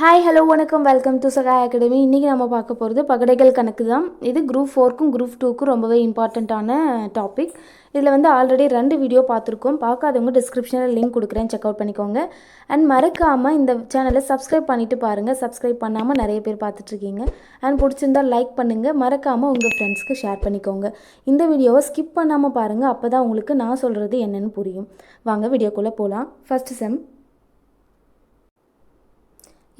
Hi hello வணக்கம். Welcome to Sahai academy இன்றைக்கி நம்ம பார்க்க போகிறது பகடைகள் கணக்கு தான். இது குரூப் ஃபோர்க்கும் குரூப் டூக்கும் ரொம்பவே இம்பார்ட்டண்ட்டான டாபிக் இதில் வந்து ஆல்ரெடி ரெண்டு வீடியோ பார்த்துருக்கோம். பார்க்காதவங்க டிஸ்கிரிப்ஷனில் லிங்க் கொடுக்குறேன். செக் அவுட் பண்ணிக்கோங்க. அண்ட் மறக்காமல் இந்த சேனலை சப்ஸ்கிரைப் பண்ணிவிட்டு பாருங்கள் சப்ஸ்கிரைப் பண்ணாமல் நிறைய பேர் பார்த்துட்ருக்கீங்க. அண்ட் பிடிச்சிருந்தா லைக் பண்ணுங்கள் மறக்காமல் உங்கள் ஃப்ரெண்ட்ஸ்க்கு ஷேர் பண்ணிக்கோங்க. இந்த வீடியோவை ஸ்கிப் பண்ணாமல் பாருங்கள் அப்போ தான் உங்களுக்கு நான் சொல்கிறது என்னென்னு புரியும். வாங்க வீடியோக்குள்ளே போகலாம் ஃபஸ்ட்டு செம்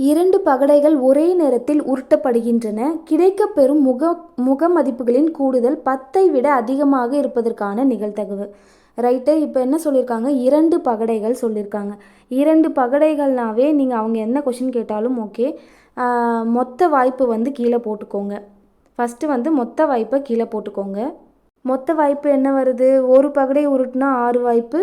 இரண்டு பகடைகள் ஒரே நேரத்தில் உருட்டப்படுகின்றன. கிடைக்கப்பெறும் முக முக மதிப்புகளின் கூடுதல் பத்தை விட அதிகமாக இருப்பதற்கான நிகழ்தகவு. ரைட்டு இப்போ என்ன சொல்லியிருக்காங்க இரண்டு பகடைகள் சொல்லியிருக்காங்க இரண்டு பகடைகள்னாவே நீங்கள் அவங்க என்ன கொஷின் கேட்டாலும் ஓகே மொத்த வாய்ப்பு வந்து கீழே போட்டுக்கோங்க. ஃபஸ்ட்டு வந்து மொத்த வாய்ப்பை கீழே போட்டுக்கோங்க. மொத்த வாய்ப்பு என்ன வருது? ஒரு பகடை உருட்டுனா ஆறு வாய்ப்பு.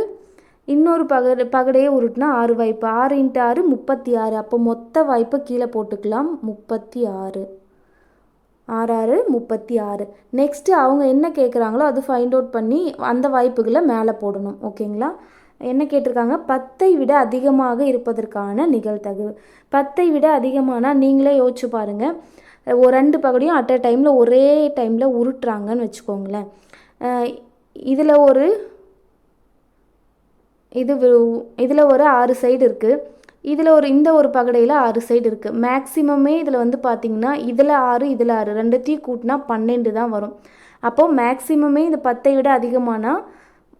இன்னொரு பகடு பகடையை உருட்டினா ஆறு வாய்ப்பு. ஆறு இன்ட்டு ஆறு முப்பத்தி ஆறு. அப்போ மொத்த வாய்ப்பை கீழே போட்டுக்கலாம். முப்பத்தி ஆறு. ஆறு ஆறு முப்பத்தி ஆறு. நெக்ஸ்ட்டு அவங்க என்ன கேட்குறாங்களோ அது ஃபைண்ட் அவுட் பண்ணி அந்த வாய்ப்புகளை மேலே போடணும். ஓகேங்களா? என்ன கேட்டிருக்காங்க? பத்தை விட அதிகமாக இருப்பதற்கான நிகழ்தகவு. பத்தை விட அதிகமானால் நீங்களே யோசிச்சு பாருங்கள் ஒரு ரெண்டு பகடையும் அட் அ டைமில் ஒரே டைமில் உருட்டுறாங்கன்னு வச்சுக்கோங்களேன். இதில் ஒரு இது இதில் ஒரு ஆறு சைடு இருக்குது இதில் ஒரு இந்த ஒரு பகடையில் ஆறு சைடு இருக்குது மேக்ஸிமமே இதில் வந்து பார்த்திங்கன்னா இதில் ஆறு இதில் ஆறு ரெண்டுத்தையும் கூட்டினா பன்னெண்டு தான் வரும். அப்போது மேக்ஸிமமே இந்த பத்தை விட அதிகமானால்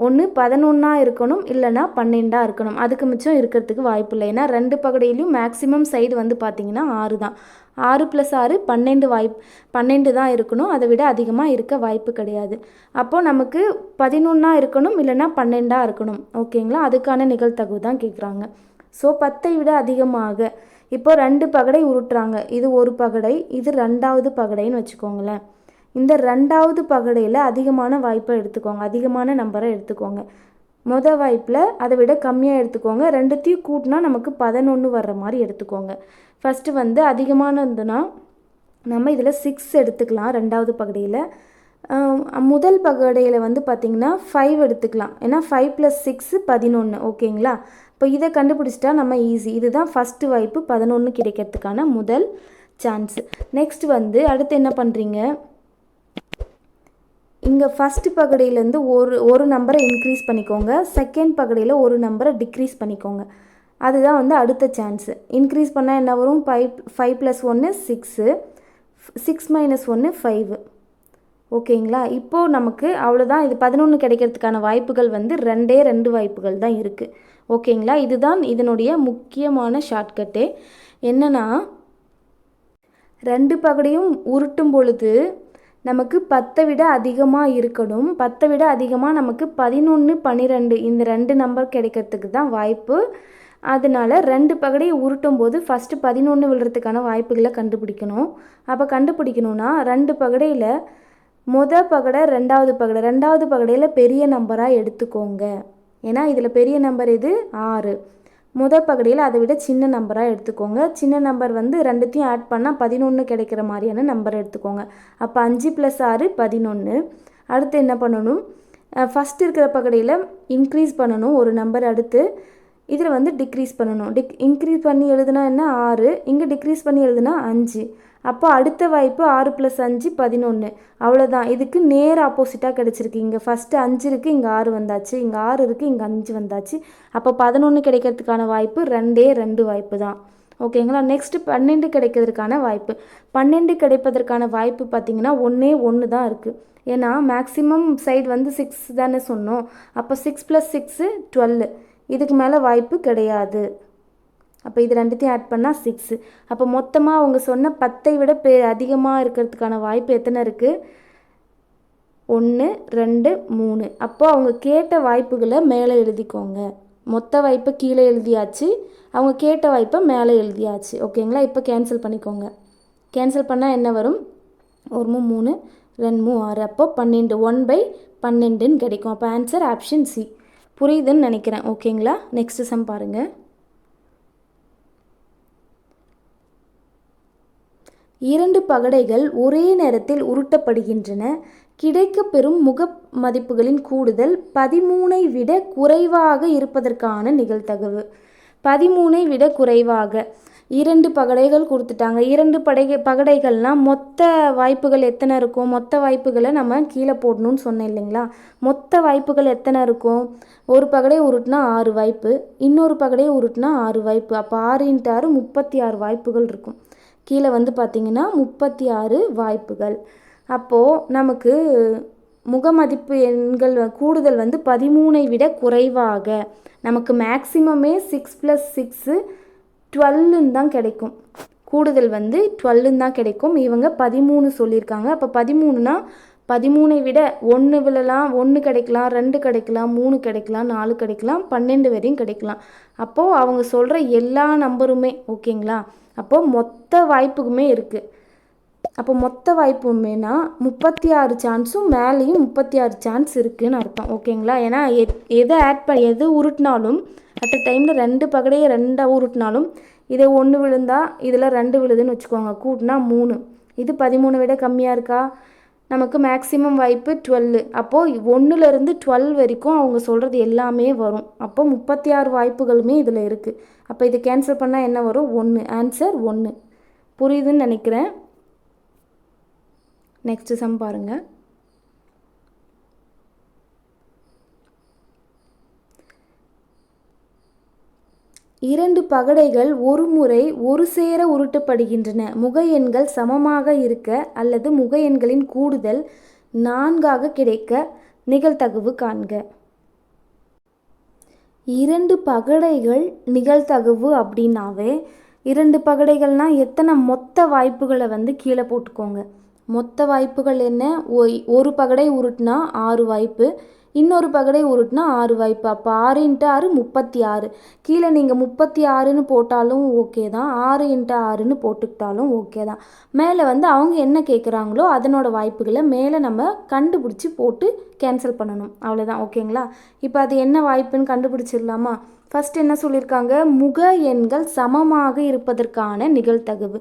ஒன்று பதினொன்றா இருக்கணும் இல்லைனா பன்னெண்டாக இருக்கணும். அதுக்கு மிச்சம் இருக்கிறதுக்கு வாய்ப்பு இல்லை. ஏன்னா ரெண்டு பகடையிலையும் மேக்ஸிமம் சைடு வந்து பார்த்திங்கன்னா ஆறு தான். ஆறு ப்ளஸ் ஆறு பன்னெண்டு வாய்ப் பன்னெண்டு தான் இருக்கணும். அதை விட அதிகமாக இருக்க வாய்ப்பு கிடையாது. அப்போது நமக்கு பதினொன்றா இருக்கணும் இல்லைனா பன்னெண்டாக இருக்கணும். ஓகேங்களா? அதுக்கான நிகழ்த்தகவு தான் கேட்குறாங்க ஸோ பத்தை விட அதிகமாக. இப்போ ரெண்டு பகடை உருட்டுறாங்க. இது ஒரு பகடை இது ரெண்டாவது பகடைன்னு வச்சுக்கோங்களேன். இந்த ரெண்டாவது பகடையில் அதிகமான வாய்ப்பை எடுத்துக்கோங்க. அதிகமான நம்பரை எடுத்துக்கோங்க. மொதல் வாய்ப்பில் அதை விட கம்மியாக எடுத்துக்கோங்க. ரெண்டுத்தையும் கூட்டினா நமக்கு பதினொன்று வர்ற மாதிரி எடுத்துக்கோங்க. ஃபஸ்ட்டு வந்து அதிகமான இருந்ததுன்னா நம்ம இதில் சிக்ஸ் எடுத்துக்கலாம் ரெண்டாவது பகடையில் முதல் பகடையில் வந்து பார்த்திங்கன்னா ஃபைவ் எடுத்துக்கலாம். ஏன்னா ஃபைவ் ப்ளஸ் சிக்ஸு பதினொன்று ஓகேங்களா? இப்போ இதை கண்டுபிடிச்சிட்டா நம்ம ஈஸி இதுதான் ஃபஸ்ட்டு வாய்ப்பு. பதினொன்று கிடைக்கிறதுக்கான முதல் சான்ஸு நெக்ஸ்ட் வந்து அடுத்து என்ன பண்ணுறீங்க இங்கே ஃபஸ்ட்டு பகுடியிலேருந்து ஒரு ஒரு நம்பரை இன்க்ரீஸ் பண்ணிக்கோங்க. செகண்ட் பகுடியில் ஒரு நம்பரை டிக்ரீஸ் பண்ணிக்கோங்க. அதுதான் வந்து அடுத்த சான்ஸு இன்க்ரீஸ் பண்ணால் என்ன வரும்? ஃபைவ் ஃபைவ் ப்ளஸ் ஒன்று சிக்ஸு சிக்ஸ் மைனஸ் ஒன்று ஃபைவு ஓகேங்களா? இப்போது நமக்கு அவ்வளோதான் இது பதினொன்று கிடைக்கிறதுக்கான வாய்ப்புகள் வந்து ரெண்டே ரெண்டு வாய்ப்புகள் தான் இருக்குது ஓகேங்களா? இதுதான் இதனுடைய முக்கியமான ஷார்ட்கட்டே என்னென்னா ரெண்டு பகுடியும் உருட்டும் பொழுது நமக்கு பத்தை விட அதிகமாக இருக்கணும். பத்தை விட அதிகமாக நமக்கு பதினொன்று பன்னிரெண்டு இந்த ரெண்டு நம்பர் கிடைக்கிறதுக்கு தான் வாய்ப்பு. அதனால் ரெண்டு பகடையை உருட்டும் போது ஃபஸ்ட்டு பதினொன்று விழுறதுக்கான வாய்ப்புகளை கண்டுபிடிக்கணும். அப்போ கண்டுபிடிக்கணும்னா ரெண்டு பகடையில் முத பகடை ரெண்டாவது பகடை ரெண்டாவது பகடையில் பெரிய நம்பராக எடுத்துக்கோங்க. ஏன்னா இதில் பெரிய நம்பர் இது ஆறு. முதல் பகுதியில் அதை விட சின்ன நம்பராக எடுத்துக்கோங்க. சின்ன நம்பர் வந்து ரெண்டுத்தையும் ஆட் பண்ணால் பதினொன்று கிடைக்கிற மாதிரியான நம்பர் எடுத்துக்கோங்க. அப்போ அஞ்சு ப்ளஸ் ஆறு பதினொன்று அடுத்து என்ன பண்ணணும்? ஃபஸ்ட் இருக்கிற பகுதியில் இன்க்ரீஸ் பண்ணணும் ஒரு நம்பர் அடுத்து. இதில் வந்து டிக்ரீஸ் பண்ணணும். டிக் இன்க்ரீஸ் பண்ணி எழுதுனா என்ன? ஆறு. இங்கே டிக்ரீஸ் பண்ணி எழுதுனா அஞ்சு. அப்போ அடுத்த வாய்ப்பு ஆறு ப்ளஸ் அஞ்சு பதினொன்று அவ்வளோதான் இதுக்கு நேர் ஆப்போசிட்டாக கிடச்சிருக்கு. இங்கே ஃபஸ்ட்டு அஞ்சு இருக்குது இங்கே ஆறு வந்தாச்சு. இங்கே ஆறு இருக்குது இங்கே அஞ்சு வந்தாச்சு. அப்போ பதினொன்று கிடைக்கிறதுக்கான வாய்ப்பு ரெண்டே ரெண்டு வாய்ப்பு தான். ஓகேங்களா நெக்ஸ்ட்டு பன்னெண்டு கிடைக்கிறதுக்கான வாய்ப்பு. பன்னெண்டு கிடைப்பதற்கான வாய்ப்பு பார்த்திங்கன்னா ஒன்றே ஒன்று தான் இருக்குது ஏன்னா மேக்ஸிமம் சைடு வந்து சிக்ஸ் தானே சொன்னோம். அப்போ சிக்ஸ் ப்ளஸ் சிக்ஸு டுவெல்லு இதுக்கு மேலே வாய்ப்பு கிடையாது. அப்போ இது ரெண்டுத்தையும் ஆட் பண்ணால் சிக்ஸு அப்போ மொத்தமாக அவங்க சொன்ன பத்தை விட பெ அதிகமாக இருக்கிறதுக்கான வாய்ப்பு எத்தனை இருக்குது ஒன்று ரெண்டு மூணு. அப்போது அவங்க கேட்ட வாய்ப்புகளை மேலே எழுதிக்கோங்க. மொத்த வாய்ப்பை கீழே எழுதியாச்சு. அவங்க கேட்ட வாய்ப்பை மேலே எழுதியாச்சு. ஓகேங்களா இப்போ கேன்சல் பண்ணிக்கோங்க. கேன்சல் பண்ணால் என்ன வரும்? ஒரு மூணு மூணு ரெண்டு மூணு ஆறு. அப்போ பன்னெண்டு ஒன் பை பன்னெண்டுன்னு கிடைக்கும். அப்போ ஆன்சர் ஆப்ஷன் சி புரியுதுன்னு நினைக்கிறேன். ஓகேங்களா நெக்ஸ்ட்டு சம் பாருங்கள் இரண்டு பகடைகள் ஒரே நேரத்தில் உருட்டப்படுகின்றன. கிடைக்கப்பெறும் முக மதிப்புகளின் கூடுதல் பதிமூனை விட குறைவாக இருப்பதற்கான நிகழ்தகவு. பதிமூனை விட குறைவாக. இரண்டு பகடைகள் கொடுத்துட்டாங்க. இரண்டு படை பகடைகள்னால் மொத்த வாய்ப்புகள் எத்தனை இருக்கும் மொத்த வாய்ப்புகளை நம்ம கீழே போடணும்னு சொன்னேன் இல்லைங்களா? மொத்த வாய்ப்புகள் எத்தனை இருக்கும் ஒரு பகடை உருட்டினா ஆறு வாய்ப்பு இன்னொரு பகடையை உருட்டினா ஆறு வாய்ப்பு அப்போ ஆறு இன்ட்டு ஆறு முப்பத்தி ஆறு வாய்ப்புகள் இருக்கும். கீழே வந்து பார்த்திங்கன்னா முப்பத்தி ஆறு வாய்ப்புகள். அப்போது நமக்கு முகமதிப்பு எண்கள் கூடுதல் வந்து பதிமூணை விட குறைவாக நமக்கு மேக்ஸிமமே சிக்ஸ் ப்ளஸ் சிக்ஸு டுவெல்லுன்னு தான் கிடைக்கும். கூடுதல் வந்து டுவெல்லுன்னு தான் கிடைக்கும். இவங்க பதிமூணு சொல்லியிருக்காங்க. அப்போ பதிமூணுனா பதிமூணை விட ஒன்று விழலாம் ஒன்று கிடைக்கலாம் ரெண்டு கிடைக்கலாம் மூணு கிடைக்கலாம் நாலு கிடைக்கலாம் பன்னெண்டு வரையும் கிடைக்கலாம். அப்போது அவங்க சொல்கிற எல்லா நம்பருமே ஓகேங்களா அப்போது மொத்த வாய்ப்புக்குமே இருக்குது அப்போ மொத்த வாய்ப்புமேனா முப்பத்தி ஆறு சான்ஸும் மேலேயும் முப்பத்தி ஆறு சான்ஸ் இருக்குதுன்னு அர்த்தம். ஓகேங்களா? ஏன்னா எத் எதை ஆட் ப எது உருட்டினாலும் அட் அ டைமில் ரெண்டு பகடையை ரெண்டாக உருட்டினாலும் இதை ஒன்று விழுந்தா இதில் ரெண்டு விழுதுன்னு வச்சுக்கோங்க. கூட்டினா மூணு. இது பதிமூணு விட கம்மியாக இருக்கா? நமக்கு மேக்ஸிமம் வாய்ப்பு டுவெல்லு அப்போது ஒன்றுலேருந்து டுவெல் வரைக்கும் அவங்க சொல்கிறது எல்லாமே வரும். அப்போ முப்பத்தி ஆறு வாய்ப்புகளுமே இதில் இருக்குது அப்போ இது கேன்சல் பண்ணால் என்ன வரும்? ஒன்று ஆன்சர் ஒன்று புரியுதுன்னு நினைக்கிறேன். நெக்ஸ்ட்டு சம் பாருங்கள் இரண்டு பகடைகள் ஒரு முறை ஒரு சேர உருட்டப்படுகின்றன. முக எண்கள் சமமாக இருக்க அல்லது முக எண்களின் கூடுதல் நான்காக கிடைக்க நிகழ்தகவு காண்க. இரண்டு பகடைகள் நிகழ்தகவு அப்படின்னாவே இரண்டு பகடைகள்னால் எத்தனை மொத்த வாய்ப்புகளை வந்து கீழே போட்டுக்கோங்க. மொத்த வாய்ப்புகள் என்ன? ஒரு பகடை உருட்டினா ஆறு வாய்ப்பு. இன்னொரு பகடை உருட்டினா ஆறு வாய்ப்பு. அப்போ ஆறு இன்ட்டு ஆறு முப்பத்தி ஆறு. கீழே நீங்கள் முப்பத்தி ஆறுன்னு போட்டாலும் ஓகே தான். ஆறு இன்ட்டு ஆறுன்னு போட்டுக்கிட்டாலும் ஓகே தான். மேலே வந்து அவங்க என்ன கேட்குறாங்களோ அதனோட வாய்ப்புகளை மேலே நம்ம கண்டுபிடிச்சி போட்டு கேன்சல் பண்ணணும். அவ்வளோதான் ஓகேங்களா? இப்போ அது என்ன வாய்ப்புன்னு கண்டுபிடிச்சிடலாமா? ஃபஸ்ட் என்ன சொல்லியிருக்காங்க? முக எண்கள் சமமாக இருப்பதற்கான நிகழ்தகவு.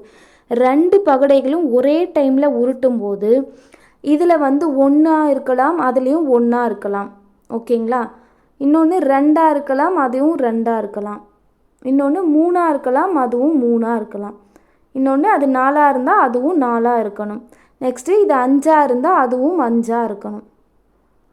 ரெண்டு பகடைகளும் ஒரே டைமில் உருட்டும் போது இதில் வந்து ஒன்றா இருக்கலாம் அதுலேயும் ஒன்றா இருக்கலாம். ஓகேங்களா? இன்னொன்று ரெண்டாக இருக்கலாம் அதுவும் ரெண்டாக இருக்கலாம். இன்னொன்று மூணாக இருக்கலாம் அதுவும் மூணாக இருக்கலாம். இன்னொன்று அது நாலாக இருந்தால் அதுவும் நாலாக இருக்கணும். நெக்ஸ்ட்டு இது அஞ்சாக இருந்தால் அதுவும் அஞ்சாக இருக்கணும்.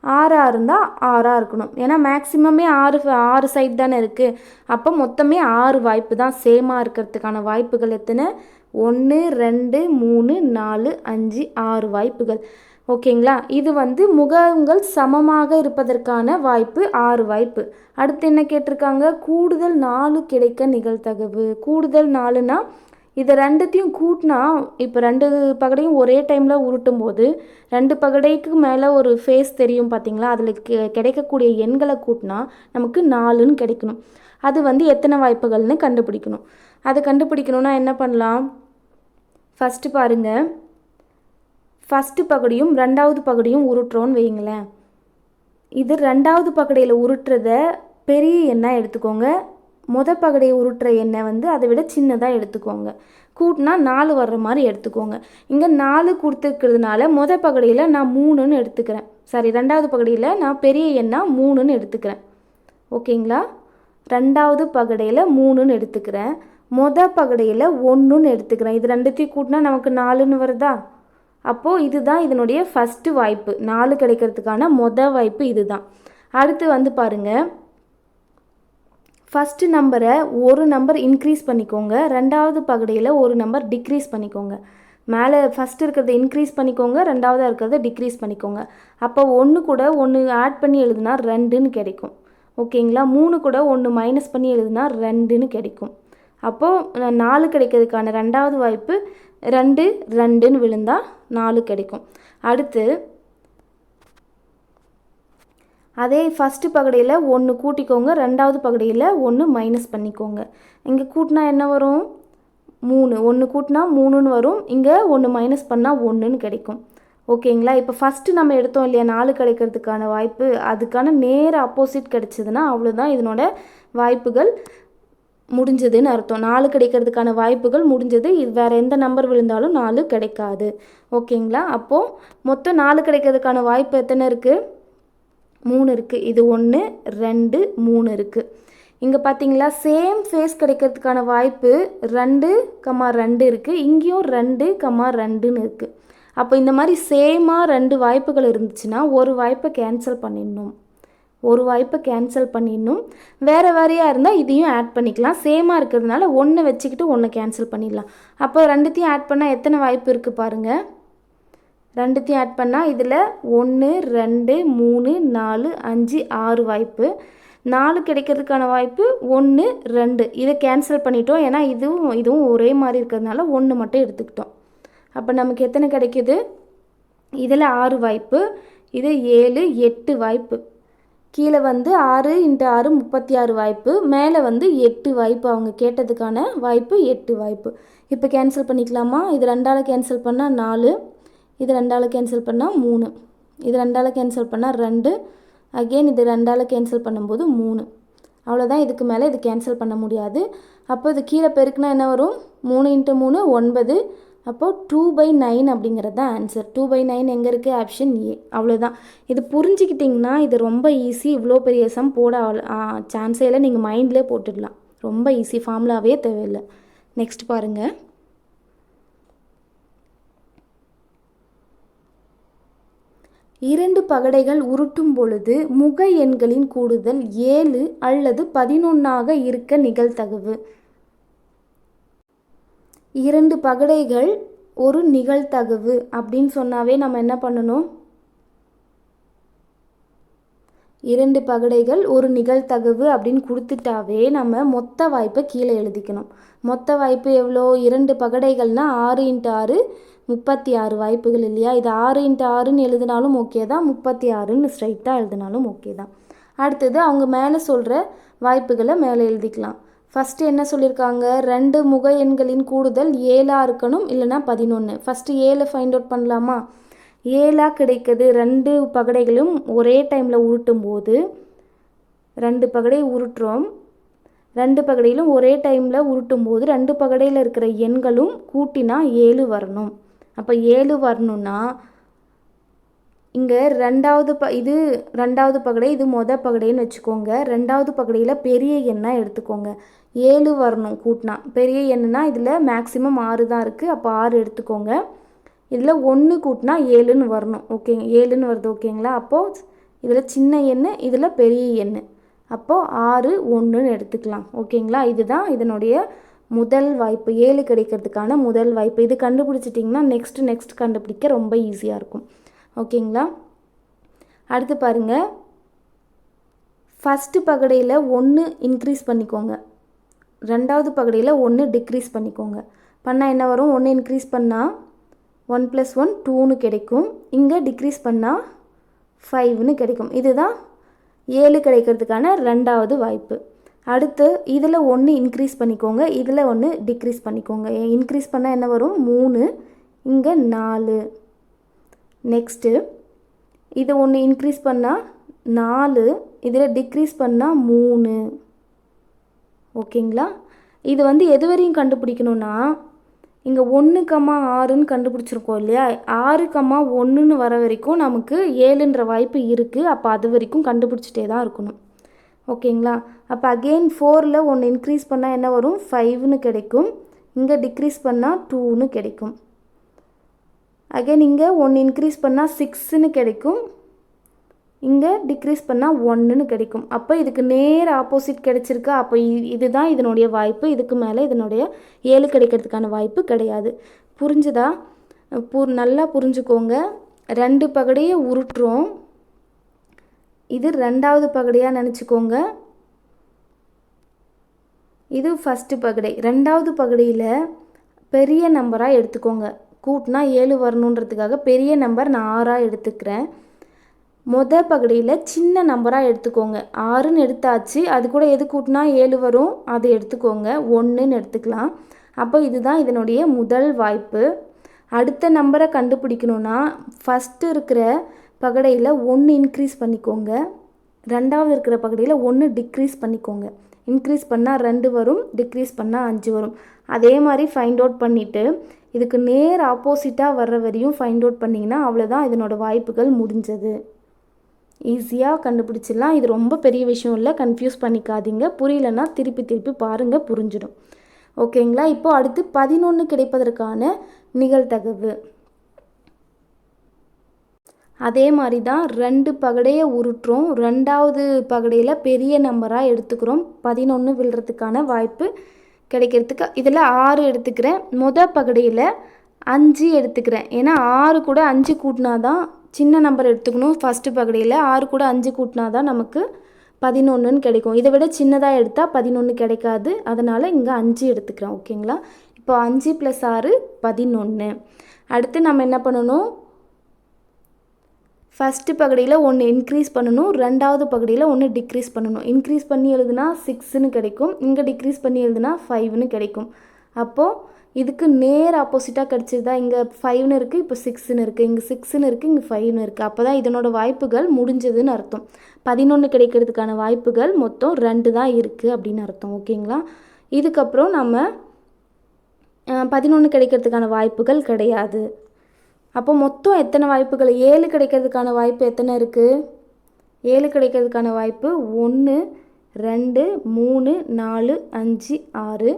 ஆறாக இருந்தால் ஆறாக இருக்கணும். ஏன்னா மேக்ஸிமமே ஆறு ஆறு சைட் தானே இருக்குது அப்போ மொத்தமே ஆறு வாய்ப்பு தான். சேமாக இருக்கிறதுக்கான வாய்ப்புகள் எத்தனை? ஒன்று ரெண்டு மூணு நாலு அஞ்சு ஆறு வாய்ப்புகள். ஓகேங்களா? இது வந்து முகங்கள் சமமாக இருப்பதற்கான வாய்ப்பு ஆறு வாய்ப்பு. அடுத்து என்ன கேட்டிருக்காங்க? கூடுதல் நாலு கிடைக்க நிகழ்தகவு. கூடுதல் நாலுனா இதை ரெண்டுத்தையும் கூட்டினா இப்போ ரெண்டு பகடையும் ஒரே டைமில் உருட்டும் போது ரெண்டு பகடைக்கு மேலே ஒரு ஃபேஸ் தெரியும் பார்த்தீங்களா அதில் கிடைக்கக்கூடிய எண்களை கூட்டினா நமக்கு நாலுன்னு கிடைக்கணும். அது வந்து எத்தனை வாய்ப்புகள்னு கண்டுபிடிக்கணும். அதை கண்டுபிடிக்கணுன்னா என்ன பண்ணலாம்? ஃபஸ்ட்டு பாருங்கள் ஃபஸ்ட்டு பகுடியும் ரெண்டாவது பகுடியும் உருட்டுறோன்னு வைங்களேன் இது ரெண்டாவது பகடையில் உருட்டுறத பெரிய எண்ணாக எடுத்துக்கோங்க. மொத பகடையை உருட்டுற எண்ணெய் வந்து அதை விட சின்னதாக எடுத்துக்கோங்க. கூட்டினா நாலு வர்ற மாதிரி எடுத்துக்கோங்க. இங்கே நாலு கொடுத்துருக்கிறதுனால மொத பகடையில் நான் மூணுன்னு எடுத்துக்கிறேன். சாரி ரெண்டாவது பகடையில் நான் பெரிய எண்ணாக மூணுன்னு எடுத்துக்கிறேன். ஓகேங்களா ரெண்டாவது பகடையில் மூணுன்னு எடுத்துக்கிறேன். மொத பகடையில் ஒன்றுன்னு எடுத்துக்கிறேன். இது ரெண்டுத்தையும் கூட்டினா நமக்கு நாலுன்னு வருதா? அப்போது இதுதான் இதனுடைய ஃபஸ்ட்டு வாய்ப்பு. நாலு கிடைக்கிறதுக்கான மொத வாய்ப்பு இதுதான். அடுத்து வந்து பாருங்கள் ஃபஸ்ட்டு நம்பரை ஒரு நம்பர் இன்க்ரீஸ் பண்ணிக்கோங்க. ரெண்டாவது பகடையில் ஒரு நம்பர் டிக்ரீஸ் பண்ணிக்கோங்க. மேலே ஃபஸ்ட்டு இருக்கிறத இன்க்ரீஸ் பண்ணிக்கோங்க. ரெண்டாவதாக இருக்கிறத டிக்ரீஸ் பண்ணிக்கோங்க. அப்போ ஒன்று கூட ஒன்று ஆட் பண்ணி எழுதுனா ரெண்டுன்னு கிடைக்கும். ஓகேங்களா? மூணு கூட ஒன்று மைனஸ் பண்ணி எழுதுனா ரெண்டுன்னு கிடைக்கும். அப்போது நாலு கிடைக்கிறதுக்கான ரெண்டாவது வாய்ப்பு ரெண்டு ரெண்டுன்னு விழுந்தால் நாலு கிடைக்கும். அடுத்து அதே ஃபஸ்ட்டு பகுதியில் ஒன்று கூட்டிக்கோங்க ரெண்டாவது பகுதியில் ஒன்று மைனஸ் பண்ணிக்கோங்க. இங்கே கூட்டினா என்ன வரும்? மூணு. ஒன்று கூட்டினா மூணுன்னு வரும். இங்கே ஒன்று மைனஸ் பண்ணால் ஒன்றுன்னு கிடைக்கும். ஓகேங்களா? இப்போ ஃபஸ்ட்டு நம்ம எடுத்தோம் இல்லையா நாலு கிடைக்கிறதுக்கான வாய்ப்பு. அதுக்கான நேர அப்போசிட் கிடைச்சதுன்னா அவ்வளோதான் இதனோட வாய்ப்புகள். முடிஞ்சதுன்னு அர்த்தம். நாலு கிடைக்கிறதுக்கான வாய்ப்புகள் முடிஞ்சது. இது வேறு எந்த நம்பர் விழுந்தாலும் நாலு கிடைக்காது. ஓகேங்களா? அப்போது மொத்தம் நாலு கிடைக்கிறதுக்கான வாய்ப்பு எத்தனை இருக்குது மூணு இருக்குது இது ஒன்று ரெண்டு மூணு இருக்குது இங்கே பார்த்தீங்களா சேம் ஃபேஸ் கிடைக்கிறதுக்கான வாய்ப்பு ரெண்டு கம்மா ரெண்டு இருக்குது இங்கேயும் ரெண்டு கம்மா ரெண்டுன்னு இருக்குது அப்போ இந்த மாதிரி சேமாக ரெண்டு வாய்ப்புகள் இருந்துச்சுன்னா ஒரு வாய்ப்பை கேன்சல் பண்ணிடணும். ஒரு வாய்ப்பை கேன்சல் பண்ணிடணும். வேறு வேறையாக இருந்தால் இதையும் ஆட் பண்ணிக்கலாம். சேமாக இருக்கிறதுனால ஒன்று வச்சுக்கிட்டு ஒன்று கேன்சல் பண்ணிடலாம். அப்போ ரெண்டுத்தையும் ஆட் பண்ணால் எத்தனை வாய்ப்பு இருக்குது பாருங்கள் ரெண்டுத்தையும் ஆட் பண்ணால் இதில் ஒன்று ரெண்டு மூணு நாலு அஞ்சு ஆறு வாய்ப்பு. நாலு கிடைக்கிறதுக்கான வாய்ப்பு ஒன்று ரெண்டு. இதை கேன்சல் பண்ணிட்டோம். ஏன்னா இதுவும் இதுவும் ஒரே மாதிரி இருக்கிறதுனால ஒன்று மட்டும் எடுத்துக்கிட்டோம். அப்போ நமக்கு எத்தனை கிடைக்குது? இதில் ஆறு வாய்ப்பு இது ஏழு எட்டு வாய்ப்பு. கீழே வந்து ஆறு இன்ட்டு ஆறு முப்பத்தி ஆறு வாய்ப்பு மேலே வந்து எட்டு வாய்ப்பு. அவங்க கேட்டதுக்கான வாய்ப்பு எட்டு வாய்ப்பு. இப்போ கேன்சல் பண்ணிக்கலாமா? இது ரெண்டால் கேன்சல் பண்ணால் நாலு இது ரெண்டால் கேன்சல் பண்ணால் மூணு இது ரெண்டால் கேன்சல் பண்ணால் ரெண்டு. அகெயின் இது ரெண்டால் கேன்சல் பண்ணும்போது மூணு. அவ்வளோதான் இதுக்கு மேலே இது கேன்சல் பண்ண முடியாது. அப்போ இது கீழே பெருக்குனா என்ன வரும்? மூணு இன்ட்டு மூணு ஒன்பது. அப்போது டூ பை நைன் அப்படிங்கிறது தான் ஆன்சர் டூ பை நைன் எங்கே இருக்குது ஆப்ஷன் ஏ அவ்வளோதான் இது புரிஞ்சுக்கிட்டிங்கன்னா இது ரொம்ப ஈஸி இவ்வளோ பெரிய சம் போட சான்ஸே இல்லை நீங்கள் மைண்ட்லேயே போட்டுடலாம். ரொம்ப ஈஸி ஃபார்முலாவே தேவையில்லை. நெக்ஸ்ட் பாருங்கள் இரண்டு பகடைகள் உருட்டும் பொழுது முக எண்களின் கூடுதல் ஏழு அல்லது பதினொன்றாக இருக்க நிகழ்தகவு. இரண்டு பகடைகள் ஒரு நிகழ்தகவு அப்படின்னு சொன்னாவே நம்ம என்ன பண்ணணும்? இரண்டு பகடைகள் ஒரு நிகழ்தகவு அப்படின்னு கொடுத்துட்டாவே நம்ம மொத்த வாய்ப்பை கீழே எழுதிக்கணும். மொத்த வாய்ப்பு எவ்வளோ? இரண்டு பகடைகள்னால் ஆறு இன்ட்டு ஆறு முப்பத்தி ஆறு வாய்ப்புகள் இல்லையா? இது ஆறு இன்ட்டு ஆறுன்னு எழுதினாலும் ஓகே தான் முப்பத்தி ஆறுன்னு ஸ்ட்ரைட்டாக எழுதினாலும் ஓகே தான். அடுத்தது அவங்க மேலே சொல்கிற வாய்ப்புகளை மேலே எழுதிக்கலாம். ஃபஸ்ட்டு என்ன சொல்லியிருக்காங்க ரெண்டு முக எண்களின் கூடுதல் ஏழாக இருக்கணும் இல்லைனா பதினொன்று ஃபஸ்ட்டு ஏழை ஃபைண்ட் அவுட் பண்ணலாமா? ஏழாக கிடைக்குது. ரெண்டு பகடைகளும் ஒரே டைமில் உருட்டும் போது ரெண்டு பகடை உருட்டுறோம். ரெண்டு பகடையிலும் ஒரே டைமில் உருட்டும் போது ரெண்டு பகடையில் இருக்கிற எண்களும் கூட்டினா ஏழு வரணும். அப்போ ஏழு வரணும்னா இங்கே ரெண்டாவது ப இது ரெண்டாவது பகடை இது மொத பகடைன்னு வச்சுக்கோங்க. ரெண்டாவது பகடையில் பெரிய எண்ணாக எடுத்துக்கோங்க. ஏழு வரணும் கூட்டினா பெரிய எண்ணுனா இதில் மேக்ஸிமம் ஆறு தான் இருக்குது அப்போ ஆறு எடுத்துக்கோங்க. இதில் ஒன்று கூட்டினா ஏழுன்னு வரணும். ஓகேங்க ஏழுன்னு வருது ஓகேங்களா? அப்போது இதில் சின்ன எண் இதில் பெரிய எண் அப்போது ஆறு ஒன்றுன்னு எடுத்துக்கலாம். ஓகேங்களா? இதுதான் இதனுடைய முதல் வாய்ப்பு. ஏழு கிடைக்கிறதுக்கான முதல் வாய்ப்பு. இது கண்டுபிடிச்சிட்டிங்கன்னா நெக்ஸ்ட் நெக்ஸ்ட் கண்டுபிடிக்க ரொம்ப ஈஸியாக இருக்கும். ஓகேங்களா? அடுத்து பாருங்கள் ஃபஸ்ட்டு பகடையில் ஒன்று இன்க்ரீஸ் பண்ணிக்கோங்க. ரெண்டாவது பகடையில் ஒன்று டிக்ரீஸ் பண்ணிக்கோங்க. பண்ணால் என்ன வரும்? ஒன்று இன்க்ரீஸ் பண்ணால் ஒன் ப்ளஸ் ஒன் டூன்னு கிடைக்கும். இங்கே டிக்ரீஸ் பண்ணால் ஃபைவ்னு கிடைக்கும். இதுதான் ஏழு கிடைக்கிறதுக்கான ரெண்டாவது வாய்ப்பு. அடுத்து இதில் ஒன்று இன்க்ரீஸ் பண்ணிக்கோங்க. இதில் ஒன்று டிக்ரீஸ் பண்ணிக்கோங்க. இன்க்ரீஸ் பண்ணால் என்ன வரும்? மூணு. இங்கே நாலு. நெக்ஸ்ட்டு இதை ஒன்று இன்க்ரீஸ் பண்ணால் நாலு இதில் டிக்ரீஸ் பண்ணால் மூணு. ஓகேங்களா இது வந்து எது வரையும் கண்டுபிடிக்கணும்னா இங்கே ஒன்று கம்மா ஆறுன்னு கண்டுபிடிச்சிருக்கோம் இல்லையா? ஆறு கம்மா ஒன்றுன்னு வர வரைக்கும் நமக்கு ஏழுன்ற வாய்ப்பு இருக்குது அப்போ அது வரைக்கும் கண்டுபிடிச்சிட்டே தான் இருக்கணும். ஓகேங்களா அப்போ அகெயின் ஃபோரில் ஒன்று இன்க்ரீஸ் பண்ணால் என்ன வரும்? ஃபைவ்னு கிடைக்கும். இங்கே டிக்ரீஸ் பண்ணால் டூன்னு கிடைக்கும். அகைன் இங்கே ஒன்று இன்க்ரீஸ் பண்ணால் சிக்ஸ்னு கிடைக்கும். இங்கே டிக்ரீஸ் பண்ணால் ஒன்றுன்னு கிடைக்கும். அப்போ இதுக்கு நேர் ஆப்போசிட் கிடைச்சிருக்கா. அப்போ இதுதான் இதனுடைய வாய்ப்பு. இதுக்கு மேலே இதனுடைய ஏழு கிடைக்கிறதுக்கான வாய்ப்பு கிடையாது. புரிஞ்சுதா? பு நல்லா புரிஞ்சுக்கோங்க. ரெண்டு பகடையை உருட்டுறோம். இது ரெண்டாவது பகடையாக நினச்சிக்கோங்க. இது ஃபஸ்ட்டு பகடை. ரெண்டாவது பகடையில் பெரிய நம்பராக எடுத்துக்கோங்க. கூட்டினா ஏழு வரணுன்றதுக்காக பெரிய நம்பர் நான் ஆறாக எடுத்துக்கிறேன். மொத பகுதியில் சின்ன நம்பராக எடுத்துக்கோங்க. ஆறுன்னு எடுத்தாச்சு அது கூட எது கூட்டினா ஏழு வரும் அதை எடுத்துக்கோங்க. ஒன்றுன்னு எடுத்துக்கலாம். அப்போ இதுதான் இதனுடைய முதல் வாய்ப்பு. அடுத்த நம்பரை கண்டுபிடிக்கணுன்னா ஃபஸ்ட்டு இருக்கிற பகடையில் ஒன்று இன்க்ரீஸ் பண்ணிக்கோங்க. ரெண்டாவது இருக்கிற பகுதியில் ஒன்று டிக்ரீஸ் பண்ணிக்கோங்க. இன்க்ரீஸ் பண்ணால் ரெண்டு வரும் டிக்ரீஸ் பண்ணால் அஞ்சு வரும். அதே மாதிரி ஃபைண்ட் அவுட் பண்ணிவிட்டு இதுக்கு நேர் ஆப்போசிட்டாக வர்ற வரையும் ஃபைண்ட் அவுட் பண்ணிங்கன்னா அவ்வளோதான் இதனோட வாய்ப்புகள் முடிஞ்சது. ஈஸியாக கண்டுபிடிச்சிடலாம். இது ரொம்ப பெரிய விஷயம் இல்லை. கன்ஃபியூஸ் பண்ணிக்காதீங்க. புரியலன்னா திருப்பி திருப்பி பாருங்கள் புரிஞ்சிடும். ஓகேங்களா இப்போ அடுத்து பதினொன்று கிடைப்பதற்கான நிகழ்தகவு. அதே மாதிரி தான் ரெண்டு பகடையை உருட்டுறோம். ரெண்டாவது பகடையில் பெரிய நம்பராக எடுத்துக்கிறோம். பதினொன்று விழுறதுக்கான வாய்ப்பு கிடைக்கிறதுக்கு. இதில் ஆறு எடுத்துக்கிறேன். மொத பகடையில் அஞ்சு எடுத்துக்கிறேன். ஏன்னா ஆறு கூட அஞ்சு கூட்டினா தான் சின்ன நம்பர் எடுத்துக்கணும் ஃபஸ்ட்டு பகடையில். ஆறு கூட அஞ்சு கூட்டினா தான் நமக்கு பதினொன்றுன்னு கிடைக்கும். இதை விட சின்னதாக எடுத்தால் பதினொன்று கிடைக்காது. அதனால் இங்கே அஞ்சு எடுத்துக்கிறேன். ஓகேங்களா? இப்போ அஞ்சு ப்ளஸ் ஆறு பதினொன்று அடுத்து நம்ம என்ன பண்ணணும்? ஃபஸ்ட்டு பகுதியில் ஒன்று இன்க்ரீஸ் பண்ணணும் ரெண்டாவது பகுதியில் ஒன்று டிக்ரீஸ் பண்ணணும். இன்க்ரீஸ் பண்ணி எழுதுனா சிக்ஸ்னு கிடைக்கும். இங்கே டிக்ரீஸ் பண்ணி எழுதுனா ஃபைவ்னு கிடைக்கும். அப்போது இதுக்கு நேர் ஆப்போசிட்டாக கிடச்சிருதா இங்கே ஃபைவ்னு இருக்குது இப்போ சிக்ஸ்னு இருக்குது இங்கே சிக்ஸ்னு இருக்குது இங்கே ஃபைவ்னு இருக்குது அப்போ தான் இதனோட வாய்ப்புகள் முடிஞ்சதுன்னு அர்த்தம். பதினொன்று கிடைக்கிறதுக்கான வாய்ப்புகள் மொத்தம் ரெண்டு தான் இருக்குது அப்படின்னு அர்த்தம். ஓகேங்களா? இதுக்கப்புறம் நம்ம பதினொன்று கிடைக்கிறதுக்கான வாய்ப்புகள் கிடையாது. அப்போ மொத்தம் எத்தனை வாய்ப்புகள்? ஏழு கிடைக்கிறதுக்கான வாய்ப்பு எத்தனை இருக்குது ஏழு கிடைக்கிறதுக்கான வாய்ப்பு ஒன்று ரெண்டு மூணு நாலு அஞ்சு ஆறு.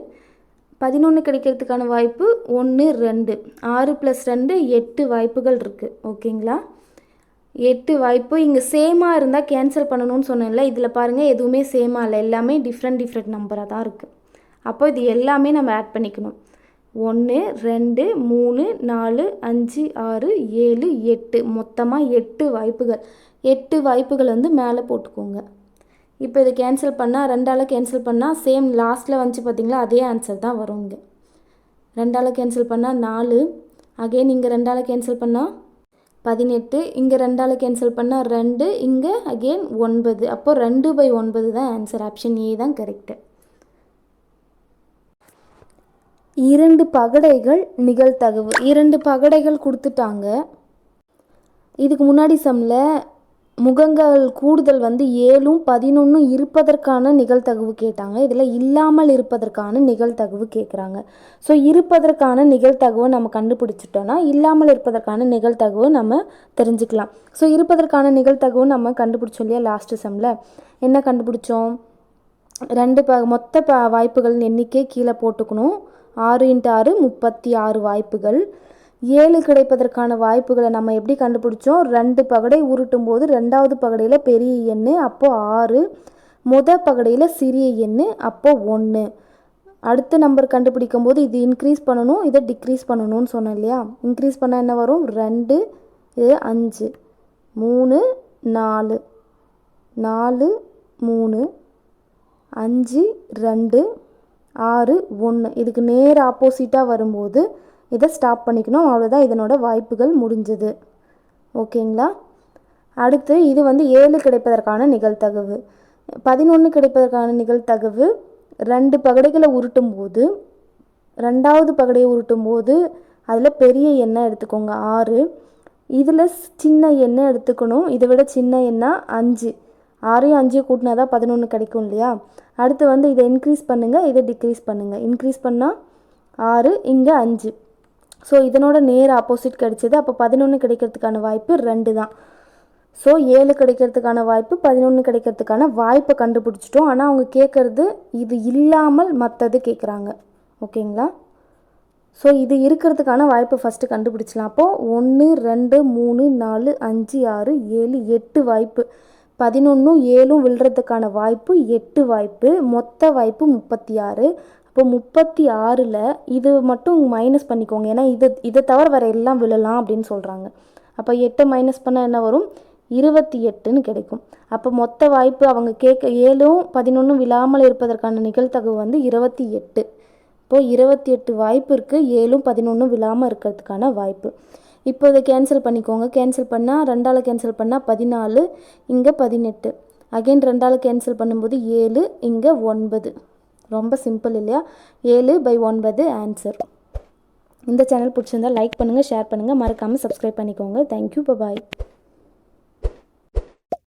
பதினொன்று கிடைக்கிறதுக்கான வாய்ப்பு ஒன்று ரெண்டு. ஆறு ப்ளஸ் ரெண்டு எட்டு வாய்ப்புகள் இருக்குது ஓகேங்களா? எட்டு வாய்ப்பு. இங்கே சேமாக இருந்தால் கேன்சல் பண்ணணும்னு சொன்னேன்ல இதில் பாருங்கள் எதுவுமே சேமாக இல்லை. எல்லாமே டிஃப்ரெண்ட் டிஃப்ரெண்ட் நம்பராக தான் இருக்குது அப்போ இது எல்லாமே நம்ம ஆட் பண்ணிக்கணும். ஒன்று ரெண்டு மூணு நாலு அஞ்சு ஆறு ஏழு எட்டு. மொத்தமாக எட்டு வாய்ப்புகள். எட்டு வாய்ப்புகள் வந்து மேலே போட்டுக்கோங்க. இப்போ இதை கேன்சல் பண்ணால் ரெண்டால் கேன்சல் பண்ணால் சேம் லாஸ்ட்டில் வந்துச்சு பார்த்தீங்களா அதே ஆன்சர் தான் வரும் இங்கே. ரெண்டால் கேன்சல் பண்ணால் நாலு அகைன் இங்கே ரெண்டால் கேன்சல் பண்ணால் பதினெட்டு இங்கே ரெண்டால் கேன்சல் பண்ணால் ரெண்டு இங்கே அகெயின் ஒன்பது. அப்போது ரெண்டு பை ஒன்பது தான் ஆன்சர் ஆப்ஷன் ஏ தான் கரெக்டு இரண்டு பகடைகள் நிகழ்த்தகவு இரண்டு பகடைகள் கொடுத்துட்டாங்க. இதுக்கு முன்னாடி சம்மில் முகங்கள் கூடுதல் வந்து ஏழும் பதினொன்றும் இருப்பதற்கான நிகழ்த்தகவு கேட்டாங்க. இதில் இல்லாமல் இருப்பதற்கான நிகழ்த்தகவு கேட்குறாங்க ஸோ இருப்பதற்கான நிகழ்த்தகவை நம்ம கண்டுபிடிச்சிட்டோன்னா இல்லாமல் இருப்பதற்கான நிகழ்த்தகவை நம்ம தெரிஞ்சுக்கலாம். ஸோ இருப்பதற்கான நிகழ்தகவு நம்ம கண்டுபிடிச்சோம் இல்லையா லாஸ்ட்டு செம்மில் என்ன கண்டுபிடிச்சோம்? ரெண்டு ப மொத்த ப வாய்ப்புகளின் எண்ணிக்கை கீழே போட்டுக்கணும். ஆறு இன்ட்டு ஆறு முப்பத்தி ஆறு வாய்ப்புகள். ஏழு கிடைப்பதற்கான வாய்ப்புகளை நம்ம எப்படி கண்டுபிடிச்சோம்? ரெண்டு பகடை உருட்டும் போது ரெண்டாவது பகடையில் பெரிய எண் அப்போது ஆறு. முத பகடையில் சிறிய எண் அப்போது ஒன்று அடுத்த நம்பர் கண்டுபிடிக்கும் போது இது இன்க்ரீஸ் பண்ணணும் இதை டிக்ரீஸ் பண்ணணும்னு சொன்னேன் இல்லையா? இன்க்ரீஸ் பண்ணால் என்ன வரும்? ரெண்டு இது அஞ்சு. மூணு நாலு. நாலு மூணு. அஞ்சு ரெண்டு. ஆறு ஒன்று இதுக்கு நேர் ஆப்போசிட்டாக வரும்போது இதை ஸ்டாப் பண்ணிக்கணும். அவ்வளோதான் இதனோட வாய்ப்புகள் முடிஞ்சது. ஓகேங்களா? அடுத்து இது வந்து ஏழு கிடைப்பதற்கான நிகழ்தகவு. பதினொன்று கிடைப்பதற்கான நிகழ்தகவு ரெண்டு பகடைகளை உருட்டும் போது ரெண்டாவது பகடையை உருட்டும் போது அதில் பெரிய எண்ணெய் எடுத்துக்கோங்க. ஆறு. இதில் சின்ன எண்ணெய் எடுத்துக்கணும். இதை விட சின்ன எண்ணெய் அஞ்சு. ஆறையும் அஞ்சையும் கூட்டினா தான் பதினொன்று கிடைக்கும் இல்லையா? அடுத்து வந்து இதை இன்க்ரீஸ் பண்ணுங்கள் இதை டிக்ரீஸ் பண்ணுங்கள் இன்க்ரீஸ் பண்ணால் ஆறு இங்கே அஞ்சு. ஸோ இதனோட நேர் ஆப்போசிட் கிடைச்சது. அப்போ பதினொன்று கிடைக்கிறதுக்கான வாய்ப்பு ரெண்டு தான். ஸோ ஏழு கிடைக்கிறதுக்கான வாய்ப்பு பதினொன்று கிடைக்கிறதுக்கான வாய்ப்பை கண்டுபிடிச்சிட்டோம். ஆனால் அவங்க கேட்குறது இது இல்லாமல் மற்றது கேட்குறாங்க. ஓகேங்களா? ஸோ இது இருக்கிறதுக்கான வாய்ப்பை ஃபஸ்ட்டு கண்டுபிடிச்சலாம் அப்போது ஒன்று ரெண்டு மூணு நாலு அஞ்சு ஆறு ஏழு எட்டு வாய்ப்பு. பதினொன்றும் ஏழும் விழுறதுக்கான வாய்ப்பு எட்டு வாய்ப்பு மொத்த வாய்ப்பு முப்பத்தி ஆறு இப்போ முப்பத்தி ஆறில் இது மட்டும் மைனஸ் பண்ணிக்கோங்க. ஏன்னா இதை இதை தவிர வேறு எல்லாம் விழலாம் அப்படின்னு சொல்கிறாங்க அப்போ எட்டை மைனஸ் பண்ணால் என்ன வரும்? இருபத்தி எட்டுன்னு கிடைக்கும். அப்போ மொத்த வாய்ப்பு அவங்க கேட்க ஏழும் பதினொன்றும் விழாமல் இருப்பதற்கான நிகழ்த்தகவு வந்து இருபத்தி எட்டு இப்போது இருபத்தி எட்டு வாய்ப்பு இருக்குது ஏழும் பதினொன்றும் விழாமல் இருக்கிறதுக்கான வாய்ப்பு. இப்போ இதை கேன்சல் பண்ணிக்கோங்க. கேன்சல் பண்ணால் ரெண்டால் கேன்சல் பண்ணால் பதினாலு இங்கே பதினெட்டு. அகைன் ரெண்டால் கேன்சல் பண்ணும்போது ஏழு இங்கே ஒன்பது. ரொம்ப சிம்பிள் இல்லையா? ஏழு பை ஒன்பது ஆன்சர் இந்த சேனல் பிடிச்சிருந்தா லைக் பண்ணுங்கள் ஷேர் பண்ணுங்கள் மறக்காமல் சப்ஸ்கிரைப் பண்ணிக்கோங்க. Thank you bye